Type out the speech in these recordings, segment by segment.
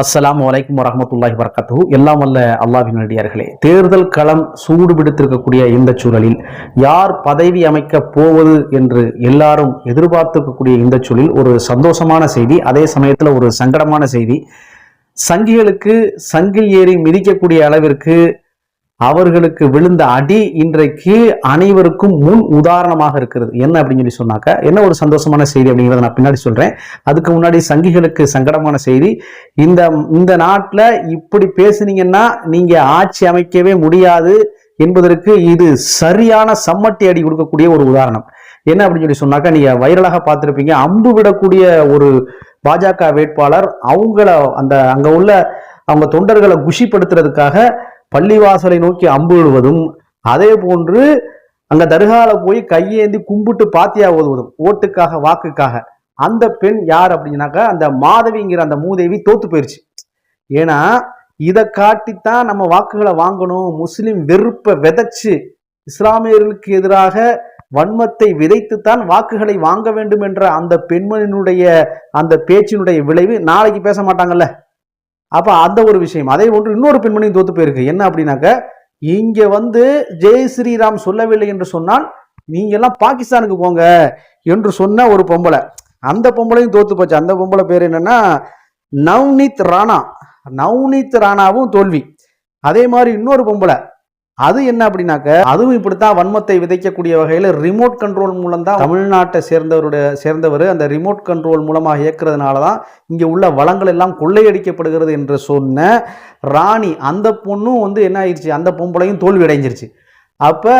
அஸ்லாம் வலைக்கும் வரமத்துல்லாஹி வரகாத்து எல்லாம் வல்ல அல்லாவின் நடிகார்களே தேர்தல் களம் சூடு பிடித்திருக்கக்கூடிய இந்த சூழலில் யார் பதவி அமைக்க போவது என்று எல்லாரும் எதிர்பார்த்திருக்கக்கூடிய இந்த சூழலில் ஒரு சந்தோஷமான செய்தி அதே சமயத்தில் ஒரு சங்கடமான செய்தி. சங்கிகளுக்கு சங்கில் ஏறி மிதிக்கக்கூடிய அளவிற்கு அவர்களுக்கு விழுந்த அடி இன்றைக்கு அனைவருக்கும் முன் உதாரணமாக இருக்கிறது. என்ன அப்படின்னு சொல்லி சொன்னாக்க என்ன ஒரு சந்தோஷமான செய்தி அப்படிங்கிறத நான் பின்னாடி சொல்கிறேன் அதுக்கு முன்னாடி சங்கிகளுக்கு சங்கடமான செய்தி. இந்த இந்த நாட்டில் இப்படி பேசுனீங்கன்னா நீங்கள் ஆட்சி அமைக்கவே முடியாது என்பதற்கு இது சரியான சம்மட்டி அடி கொடுக்கக்கூடிய ஒரு உதாரணம். என்ன அப்படின்னு சொல்லி சொன்னாக்கா நீங்கள் வைரலாக பார்த்துருப்பீங்க. அம்பு விடக்கூடிய ஒரு பாஜக வேட்பாளர் அவங்கள அந்த அங்கே உள்ள அவங்க தொண்டர்களை குஷிப்படுத்துறதுக்காக பள்ளிவாசலை நோக்கி அம்பு விடுவதும் அதே போன்று அங்க தர்கால போய் கையேந்தி கும்பிட்டு பாத்தியா ஓதுவதும் ஓட்டுக்காக வாக்குக்காக. அந்த பெண் யார் அப்படின்னாக்கா அந்த மாதவிங்கிற அந்த மூதேவி தோத்து போயிருச்சு. ஏன்னா இதை காட்டித்தான் நம்ம வாக்குகளை வாங்கணும் முஸ்லிம் வெறுப்பை விதைச்சு இஸ்லாமியர்களுக்கு எதிராக வன்மத்தை விதைத்துத்தான் வாக்குகளை வாங்க வேண்டும் என்ற அந்த பெண்மணியினுடைய அந்த பேச்சினுடைய விளைவு நாளைக்கு பேச மாட்டாங்கல்ல. அப்போ அந்த ஒரு விஷயம். அதே போன்று இன்னொரு பெண்மணியும் தோத்து போயிருக்கு. என்ன அப்படின்னாக்க இங்கே வந்து ஜெய் ஸ்ரீராம் சொல்லவில்லை என்று சொன்னால் நீங்கள்லாம் பாகிஸ்தானுக்கு போங்க என்று சொன்ன ஒரு பொம்பளை. அந்த பொம்பளையும் தோத்து போச்சு. அந்த பொம்பளை பேர் என்னன்னா நவ்னீத் ராணா. நவ்னீத் ராணாவும் தோல்வி. அதே மாதிரி இன்னொரு பொம்பளை. அது என்ன அப்படின்னாக்க அதுவும் இப்படித்தான் வன்மத்தை விதைக்கக்கூடிய வகையில் ரிமோட் கண்ட்ரோல் மூலம் தான் தமிழ்நாட்டை சேர்ந்தவருடைய சேர்ந்தவர். அந்த ரிமோட் கண்ட்ரோல் மூலமாக இயக்குறதுனால தான் இங்கே உள்ள வளங்கள் எல்லாம் கொள்ளையடிக்கப்படுகிறது என்று சொன்ன ராணி அந்த பொண்ணும் வந்து என்ன ஆயிடுச்சு? அந்த பொம்பளையும் தோல்வி அடைஞ்சிருச்சு. அப்போ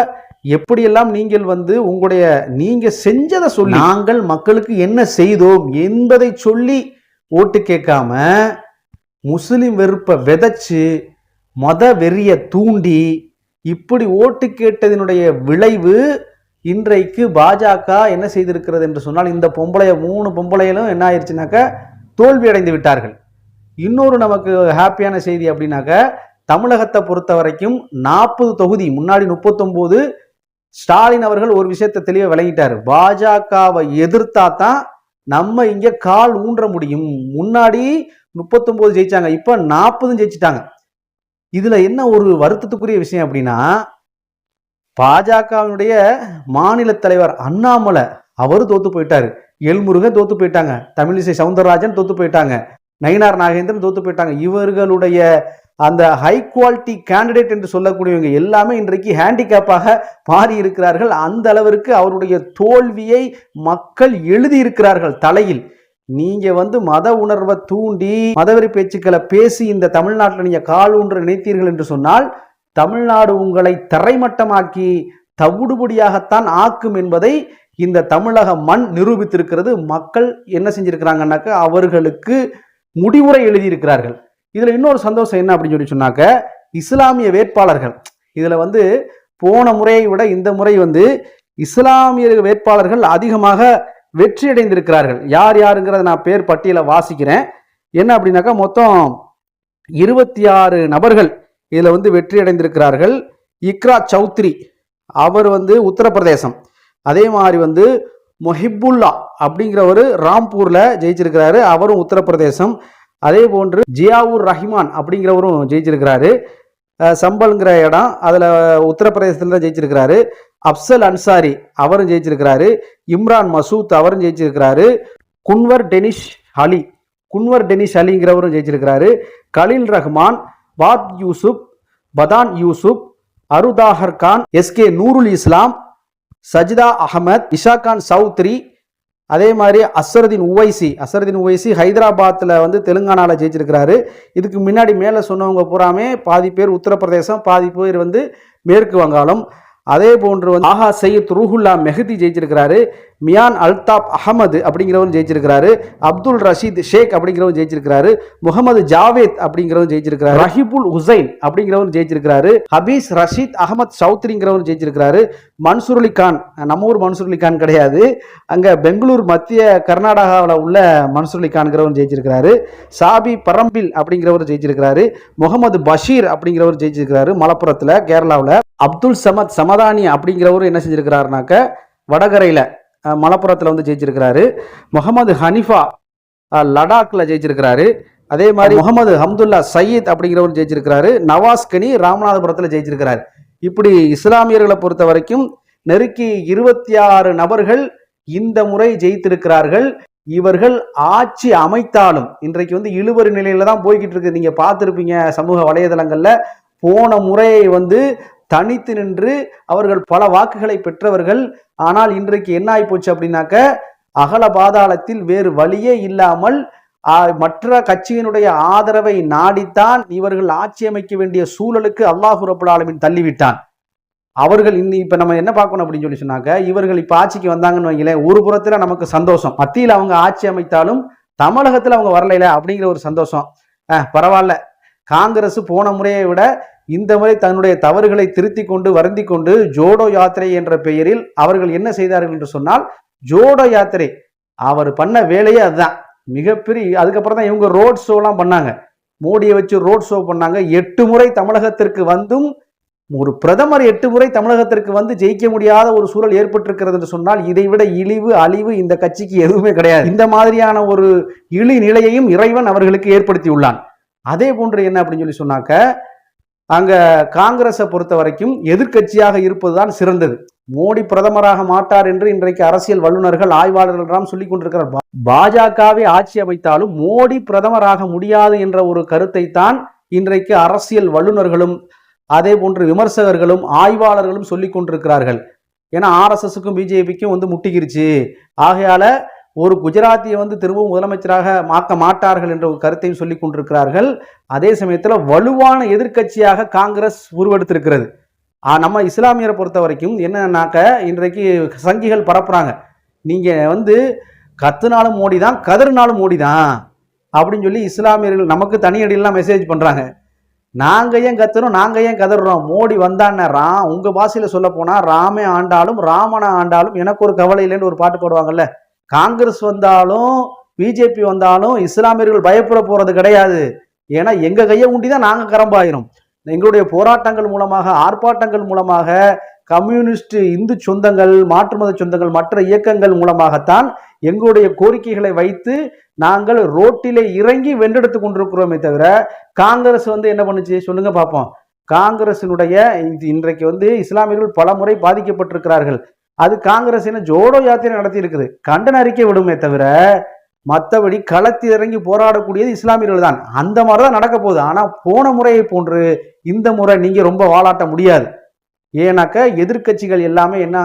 எப்படியெல்லாம் நீங்கள் வந்து உங்களுடைய நீங்கள் செஞ்சதை சொல்லி நாங்கள் மக்களுக்கு என்ன செய்தோம் என்பதை சொல்லி ஓட்டு கேட்காம முஸ்லீம் வெறுப்பை விதைச்சு மத வெறிய தூண்டி இப்படி ஓட்டு கேட்டதினுடைய விளைவு இன்றைக்கு பாஜக என்ன செய்திருக்கிறது என்று சொன்னால் இந்த பொம்பளைய மூணு பொம்பளையிலும் என்ன ஆயிடுச்சுனாக்க தோல்வி அடைந்து விட்டார்கள். இன்னொரு நமக்கு ஹாப்பியான செய்தி அப்படின்னாக்க தமிழகத்தை பொறுத்த வரைக்கும் நாற்பது தொகுதி முன்னாடி முப்பத்தொம்போது ஸ்டாலின் அவர்கள் ஒரு விஷயத்தை தெளிவாக விளங்கிட்டார். பாஜகவை எதிர்த்தா தான் நம்ம இங்கே கால் ஊன்ற முடியும். முன்னாடி முப்பத்தொம்போது ஜெயிச்சாங்க இப்போ நாற்பதும் ஜெயிச்சிட்டாங்க. இதுல என்ன ஒரு வருத்தத்துக்குரிய விஷயம் அப்படின்னா பாஜகவினுடைய மாநில தலைவர் அண்ணாமலை அவரு தோத்து போயிட்டாரு. எல்முருகன் தோத்து போயிட்டாங்க. தமிழிசை சவுந்தரராஜன் தோத்து போயிட்டாங்க. நயினார் நாகேந்திரன் தோத்து போயிட்டாங்க. இவர்களுடைய அந்த ஹை குவாலிட்டி கேண்டிடேட் என்று சொல்லக்கூடியவங்க எல்லாமே இன்றைக்கு ஹேண்டிகேப்பாக மாறி இருக்கிறார்கள். அந்த அளவிற்கு அவருடைய தோல்வியை மக்கள் எழுதி இருக்கிறார்கள் தலையில். நீங்க வந்து மத உணர்வை தூண்டி மதவெறி பேச்சுக்களை பேசி இந்த தமிழ்நாட்டில் நீங்க கால் ஊன்ற நினைத்தீர்கள் என்று சொன்னால் தமிழ்நாடு உங்களை தரைமட்டமாக்கி தவிடுபடியாகத்தான் ஆக்கும் என்பதை இந்த தமிழக மண் நிரூபித்திருக்கிறது. மக்கள் என்ன செஞ்சிருக்கிறாங்கன்னாக்க அவர்களுக்கு முடிவுரை எழுதியிருக்கிறார்கள். இதில் இன்னொரு சந்தோஷம் என்ன அப்படின்னு சொல்லி சொன்னாக்க இஸ்லாமிய வேட்பாளர்கள். இதில் வந்து போன முறையை விட இந்த முறை வந்து இஸ்லாமிய வேட்பாளர்கள் அதிகமாக வெற்றி அடைந்திருக்கிறார்கள் யார் யாருங்கிறத நான் பேர் பட்டியலை வாசிக்கிறேன். என்ன அப்படின்னாக்கா மொத்தம் இருபத்தி ஆறு நபர்கள் இதில் வந்து வெற்றி அடைந்திருக்கிறார்கள் இக்ரா சௌத்ரி அவர் வந்து உத்தரப்பிரதேசம். அதே மாதிரி வந்து மொஹிபுல்லா அப்படிங்கிறவர் ராம்பூரில் ஜெயிச்சிருக்கிறாரு அவரும் உத்தரப்பிரதேசம். அதே போன்று ஜியாவுர் ரஹ்மான் அப்படிங்கிறவரும் ஜெயிச்சிருக்கிறாரு. சம்பல்ங்கிற இடம் அதில் உத்தரப்பிரதேசத்தில் தான் ஜெயிச்சிருக்கிறாரு. அப்சல் அன்சாரி அவரும் ஜெயிச்சிருக்கிறாரு. இம்ரான் மசூத் அவரும் ஜெயிச்சிருக்கிறாரு. குன்வர் டெனிஷ் அலி குன்வர் டெனிஷ் அலிங்கிறவரும் ஜெயிச்சிருக்கிறாரு. கலில் ரஹ்மான் பாத் யூசுப் பதான் யூசுப் அருதாஹர் கான் எஸ்கே நூருல் இஸ்லாம் சஜிதா அகமத் இஷா கான் சௌத்ரி அதே மாதிரி அசருதீன் உவைசி அசருதீன் உவைசி ஹைதராபாத்தில் வந்து தெலுங்கானாவில் ஜெயிச்சிருக்கிறாரு. இதுக்கு முன்னாடி மேலே சொன்னவங்க பூராமே பாதி பேர் உத்தரப்பிரதேசம் பாதி பேர் வந்து மேற்கு வங்காளம். அதே போன்று வந்து ஆஹா சையத் ரூஹுல்லா மெஹதி ஜெயிச்சிருக்கிறாரு மியான் அல்தாப் அகமது அப்படிங்கிறவரும் ஜெயிச்சிருக்கிறாரு அப்துல் ரஷீத் ஷேக் அப்படிங்கிறவரும் ஜெயிச்சிருக்கிறாரு முகமது ஜாவேத் அப்படிங்கிறவரும் ஜெயிச்சிருக்கிறாரு ரஹிபுல் ஹுசைன் அப்படிங்கிறவரும் ஜெயிச்சிருக்கிறாரு ஹபீஸ் ரஷீத் அகமத் சௌத்ரிங்கிறவரும் ஜெயிச்சிருக்கிறாரு மன்சூர் அலி கான் நம்ம ஊர் மன்சூர் அலி கான் கிடையாது அங்கே பெங்களூர் மத்திய கர்நாடகாவில் உள்ள மன்சூர் அலி கான்கிறவரும் ஜெயிச்சிருக்கிறாரு சாபி பரம்பில் அப்படிங்கிறவர் ஜெயிச்சிருக்கிறாரு முகமது பஷீர் அப்படிங்கிறவர் ஜெயிச்சிருக்கிறாரு மலப்புரத்தில் கேரளாவில். அப்துல் சமத் சமதானி அப்படிங்கிறவரும் என்ன செஞ்சுருக்கிறாருனாக்க வடகரையில் மலப்புரத்தில் வந்து ஜெயிச்சிருக்கிறாரு. முகமது ஹனிஃபா லடாக்கில் லடாக்ல ஜெயிச்சிருக்கிறாரு. அதே மாதிரி முகமது ஹம்துல்லா சயீத் அப்படிங்கிறவர் ஜெயிச்சிருக்கிறாரு. நவாஸ் கனி ராமநாதபுரத்தில் ஜெயிச்சிருக்கிறாரு. இப்படி இஸ்லாமியர்களை பொறுத்த வரைக்கும் நெருக்கி இருபத்தி ஆறு நபர்கள் இந்த முறை ஜெயித்திருக்கிறார்கள். இவர்கள் ஆட்சி அமைத்தாலும் இன்றைக்கு வந்து இழுவரி நிலையில தான் போய்கிட்டு இருக்கு. நீங்க பார்த்துருப்பீங்க சமூக வலைதளங்கள்ல போன முறையை வந்து தனித்து நின்று அவர்கள் பல வாக்குகளை பெற்றவர்கள். ஆனால் இன்றைக்கு என்ன ஆகிப்போச்சு அப்படின்னாக்க அகல பாதாளத்தில் வேறு வழியே இல்லாமல் மற்ற கட்சியினுடைய ஆதரவை நாடித்தான் இவர்கள் ஆட்சி அமைக்க வேண்டிய சூழலுக்கு அல்லாஹு ரபுல்லாலமின் தள்ளிவிட்டான். அவர்கள் இன்னி இப்ப நம்ம என்ன பார்க்கணும் அப்படின்னு சொல்லி சொன்னாக்க இவர்கள் இப்ப ஆட்சிக்கு வந்தாங்கன்னு வைங்களேன் ஒரு புறத்துல நமக்கு சந்தோஷம். மத்தியில் அவங்க ஆட்சி அமைத்தாலும் தமிழகத்துல அவங்க வரலையில அப்படிங்கிற ஒரு சந்தோஷம். பரவாயில்ல. காங்கிரஸ் போன முறையை விட இந்த முறை தன்னுடைய தவறுகளை திருத்தி கொண்டு வருந்தி கொண்டு ஜோடோ யாத்திரை என்ற பெயரில் அவர்கள் என்ன செய்தார்கள் என்று சொன்னால் ஜோடோ யாத்திரை. அவர் பண்ண வேலையே அதுதான். மிகப்பெரிய அதுக்கப்புறம் தான் இவங்க ரோட் ஷோலாம் பண்ணாங்க. மோடியை வச்சு ரோட் ஷோ பண்ணாங்க. எட்டு முறை தமிழகத்திற்கு வந்தும் ஒரு பிரதமர் எட்டு முறை தமிழகத்திற்கு வந்து ஜெயிக்க முடியாத ஒரு சூழல் ஏற்பட்டிருக்கிறது என்று சொன்னால் இதை விட இழிவு அழிவு இந்த கட்சிக்கு எதுவுமே கிடையாது. இந்த மாதிரியான ஒரு இழி நிலையையும் இறைவன் அவர்களுக்கு ஏற்படுத்தியுள்ளான். அதே போன்று என்ன அப்படின்னு சொல்லி சொன்னாக்க அங்கே காங்கிரஸை பொறுத்த வரைக்கும் எதிர்க்கட்சியாக இருப்பதுதான் சிறந்தது. மோடி பிரதமராக மாட்டார் என்று இன்றைக்கு அரசியல் வல்லுநர்கள் ஆய்வாளர்கள் எல்லாம் சொல்லிக் கொண்டிருக்கிறார். பாஜகவை ஆட்சி அமைத்தாலும் மோடி பிரதமராக முடியாது என்ற ஒரு கருத்தை தான் இன்றைக்கு அரசியல் வல்லுநர்களும் அதே போன்று விமர்சகர்களும் ஆய்வாளர்களும் சொல்லிக் கொண்டிருக்கிறார்கள். ஏன்னா ஆர்எஸ்எஸுக்கும் பிஜேபிக்கும் வந்து முட்டிக்கிருச்சு. ஆகையால ஒரு குஜராத்தியை வந்து திரும்பவும் முதலமைச்சராக மாற்ற மாட்டார்கள் என்ற ஒரு கருத்தையும் சொல்லிக் கொண்டிருக்கிறார்கள். அதே சமயத்தில் வலுவான எதிர்க்கட்சியாக காங்கிரஸ் உருவெடுத்திருக்கிறது. நம்ம இஸ்லாமியரை பொறுத்த வரைக்கும் என்னன்னாக்க இன்றைக்கு சங்கிகள் பரப்புறாங்க. நீங்கள் வந்து கத்துனாலும் மோடி தான் கதறினாலும் மோடி தான் அப்படின்னு சொல்லி இஸ்லாமியர்கள் நமக்கு தனியடியெல்லாம் மெசேஜ் பண்ணுறாங்க நாங்கள் ஏன் கத்துறோம் நாங்கள் ஏன் கதறோம்? மோடி வந்தான்னு ரா உங்கள் பாஷையில சொல்ல போனால் ராமே ஆண்டாலும் ராமனை ஆண்டாலும் எனக்கு ஒரு கவலை இல்லைன்னு ஒரு பாட்டு போடுவாங்கல்ல. காங்கிரஸ் வந்தாலும் பிஜேபி வந்தாலும் இஸ்லாமியர்கள் பயப்பட போறது கிடையாது. ஏன்னா எங்க கையை ஊண்டி தான் நாங்க கரம்பாயிரும். எங்களுடைய போராட்டங்கள் மூலமாக ஆர்ப்பாட்டங்கள் மூலமாக கம்யூனிஸ்ட் இந்து சொந்தங்கள் மாற்று மத சொந்தங்கள் மற்ற இயக்கங்கள் மூலமாகத்தான் எங்களுடைய கோரிக்கைகளை வைத்து நாங்கள் ரோட்டிலே இறங்கி வென்றெடுத்து கொண்டிருக்கிறோமே தவிர காங்கிரஸ் வந்து என்ன பண்ணுச்சு? சொல்லுங்க பார்ப்போம் காங்கிரசினுடைய இன்றைக்கு வந்து இஸ்லாமியர்கள் பல முறை பாதிக்கப்பட்டிருக்கிறார்கள். அது காங்கிரஸ் என்ன ஜோடோ யாத்திரை நடத்தி இருக்குது கண்டன அறிக்கை விடுமே தவிர மற்றபடி களத்தில் இறங்கி போராடக்கூடியது இஸ்லாமியர்கள் தான். அந்த மாதிரி தான் நடக்க போகுது. ஆனால் போன முறையை போன்று இந்த முறை நீங்கள் ரொம்ப வாலாட்ட முடியாது. ஏன்னாக்க எதிர்க்கட்சிகள் எல்லாமே என்ன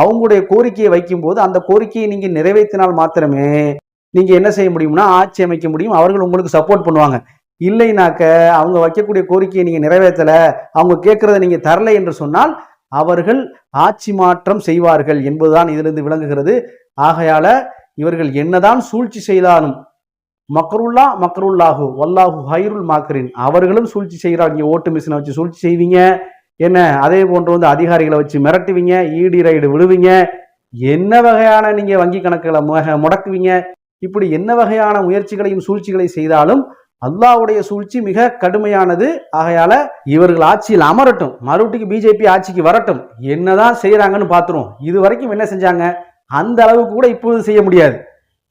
அவங்களுடைய கோரிக்கையை வைக்கும்போது அந்த கோரிக்கையை நீங்கள் நிறைவேற்றினால் மாத்திரமே நீங்கள் என்ன செய்ய முடியும்னா ஆட்சி அமைக்க முடியும். அவர்கள் உங்களுக்கு சப்போர்ட் பண்ணுவாங்க. இல்லைனாக்க அவங்க வைக்கக்கூடிய கோரிக்கையை நீங்கள் நிறைவேற்றல அவங்க கேட்குறத நீங்கள் தரலை என்று சொன்னால் அவர்கள் ஆட்சி மாற்றம் செய்வார்கள் என்பதுதான் இதிலிருந்து விளங்குகிறது. ஆகையால இவர்கள் என்னதான் சூழ்ச்சி செய்தாலும் மக்கருல்லா மக்கருல்லாஹு வல்லாஹு ஹைருல் மாக்கரின் அவர்களும் சூழ்ச்சி செய்கிறார். நீங்க ஓட்டு மிஷினை வச்சு சூழ்ச்சி செய்வீங்க. என்ன? அதே போன்று வந்து அதிகாரிகளை வச்சு மிரட்டுவீங்க ஈடி ரைடு விடுவீங்க என்ன வகையான நீங்கள் வங்கி கணக்குகளை முக- முடக்குவீங்க? இப்படி என்ன வகையான முயற்சிகளையும் சூழ்ச்சிகளை செய்தாலும் அல்லாவுடைய சூழ்ச்சி மிக கடுமையானது. ஆகையால இவர்கள் ஆட்சியில் அமரட்டும். மறுபடிக்கு பிஜேபி ஆட்சிக்கு வரட்டும். என்னதான் செய்யறாங்கன்னு பார்த்துருவோம். இது வரைக்கும் என்ன செஞ்சாங்க? அந்த அளவுக்கு கூட இப்பொழுது செய்ய முடியாது.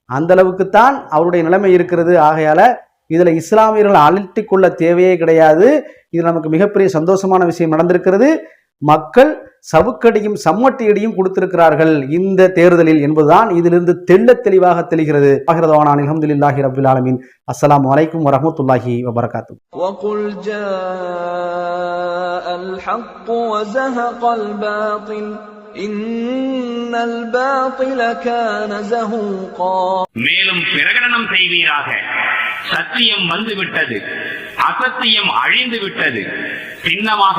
அந்த அளவுக்கு தான் அவருடைய நிலைமை இருக்கிறது. ஆகையால இதில் இஸ்லாமியர்கள் அழட்டி கொள்ள தேவையே கிடையாது. இது நமக்கு மிகப்பெரிய சந்தோஷமான விஷயம் நடந்திருக்கிறது. மக்கள் சவுக்கடியும் சம்மட்டியடியும் கொடுத்திருக்கிறார்கள் இந்த தேர்தலில் என்பதுதான் இதிலிருந்து தெள்ளத் தெளிவாக தெளிகிறது ஆகிறதவான அலமதுல்லாஹி ரபில் ஆலமின் அஸ்ஸலாமு அலைக்கும் வரஹ்மத்துல்லாஹி வபரகாத்து وقل جاء الحق وزهق الباطل إن الباطل كان زهوقا மேலும் பிரகடனம் செய்வீராக சத்தியம் வந்துவிட்டது அசத்தியம் அழிந்து விட்டது சின்னமாக